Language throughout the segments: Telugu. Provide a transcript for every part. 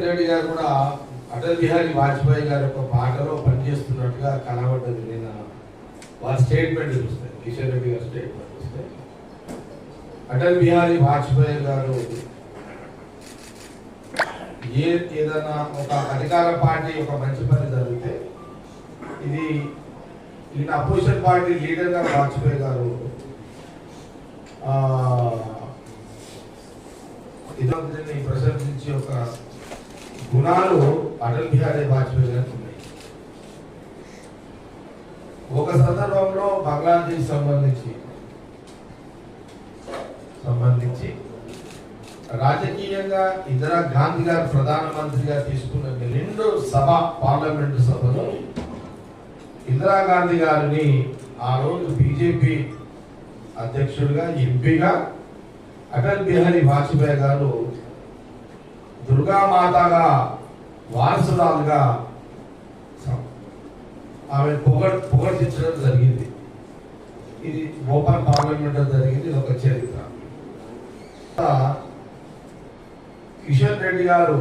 రెడ్డి గారు కూడా అటల్ బిహారీ వాజ్పేయి గారి ఒక పాటలో పనిచేస్తున్నట్టుగా కనబడ్డది నేను వారి స్టేట్మెంట్ చూస్తే కిషన్ రెడ్డి గారి స్టేట్మెంట్ చూస్తే. అటల్ బిహారీ వాజ్పేయి గారు ఏ ఏదైనా ఒక అధికార పార్టీ ఒక మంచి పని జరిగితే ఇది ఈయన అపోజిషన్ పార్టీ లీడర్గా గారు వాజ్పేయి గారు ఆ, ఇదొకటిని ప్రశంసించి ఒక గుణాలు అటల్ బిహారీ వాజ్పేయి గారికి ఉన్నాయి. ఒక సందర్భంలో బంగ్లాదేశ్ సంబంధించి సంబంధించి రాజకీయంగా ఇందిరా గాంధీ గారు ప్రధానమంత్రిగా తీసుకున్న రెండు సభ పార్లమెంటు సభలో ఇందిరాగాంధీ గారిని ఆ రోజు బీజేపీ అధ్యక్షుడిగా ఎంపీగా అటల్ బిహారీ వాజ్పేయి గారు దుర్గామాతగా వారసురాలుగా ఆమె పొగడ్ పొగడ్తించడం జరిగింది. ఇది ఓపెన్ పార్లమెంట్ జరిగింది ఒక చరిత్ర. కిషన్ రెడ్డి గారు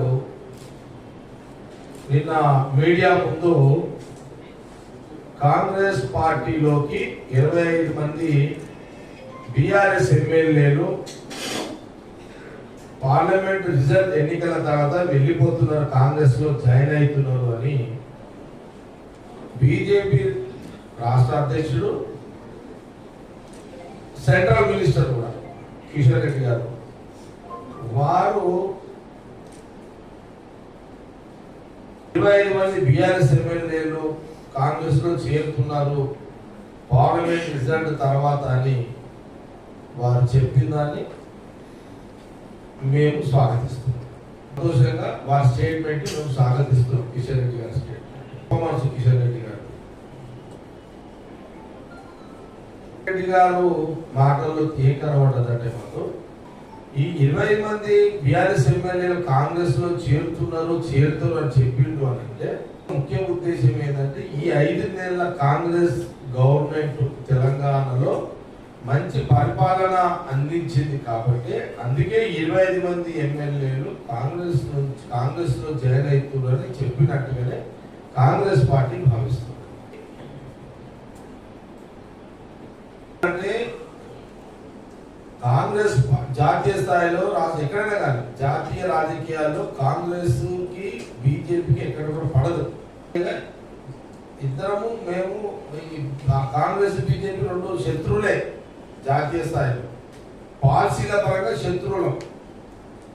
నిన్న మీడియా ముందు కాంగ్రెస్ పార్టీలోకి ఇరవై ఐదు మంది బీఆర్ఎస్ ఎమ్మెల్యేలు పార్లమెంట్ రిజల్ట్ ఎన్నికల తర్వాత వెళ్ళిపోతున్నారు కాంగ్రెస్లో జాయిన్ అవుతున్నారు అని బీజేపీ రాష్ట్ర అధ్యక్షుడు సెంట్రల్ మినిస్టర్ కూడా కిషన్ రెడ్డి గారు. వారు ఇరవై ఐదు మంది బీఆర్ఎస్ ఎమ్మెల్యేలు కాంగ్రెస్లో చేరుతున్నారు పార్లమెంట్ రిజల్ట్ తర్వాత అని వారు చెప్పిన దాన్ని మేము స్వాగతిస్తున్నాం. సంతోషంగా వారి స్టేట్మెంట్ మేము స్వాగతిస్తున్నాం కిషన్ రెడ్డి గారి స్టేట్మెంట్ పర్ఫార్మెన్స్ కిషన్ రెడ్డి గారు. రెడ్డి గారు మాటల్లో ఏం కనబడ్డదంటే మాకు ఈ ఇరవై మంది బీఆర్ఎస్ ఎమ్మెల్యేలు కాంగ్రెస్లో చేరుతున్నారు చేరుతున్నారు అని చెప్పిండు అని అంటే ముఖ్య ఉద్దేశం ఏంటంటే ఈ ఐదు నెలల కాంగ్రెస్ గవర్నమెంట్ తెలంగాణలో మంచి పరిపాలన అందించింది కాబట్టి అందుకే ఇరవై ఐదు మంది ఎమ్మెల్యేలు కాంగ్రెస్ నుంచి కాంగ్రెస్లో జాయిన్ అవుతున్నారని చెప్పినట్టుగానే కాంగ్రెస్ పార్టీ భావిస్తుంది. అంటే కాంగ్రెస్ జాతీయ స్థాయిలో రాజు ఎక్కడైనా కానీ జాతీయ రాజకీయాల్లో కాంగ్రెస్కి బీజేపీకి ఎక్కడ కూడా పడదు. ఇద్దరము మేము కాంగ్రెస్ బీజేపీ రెండు శత్రువులే. జాతీయ స్థాయిలో. పాలసీల పరంగా శత్రువులం.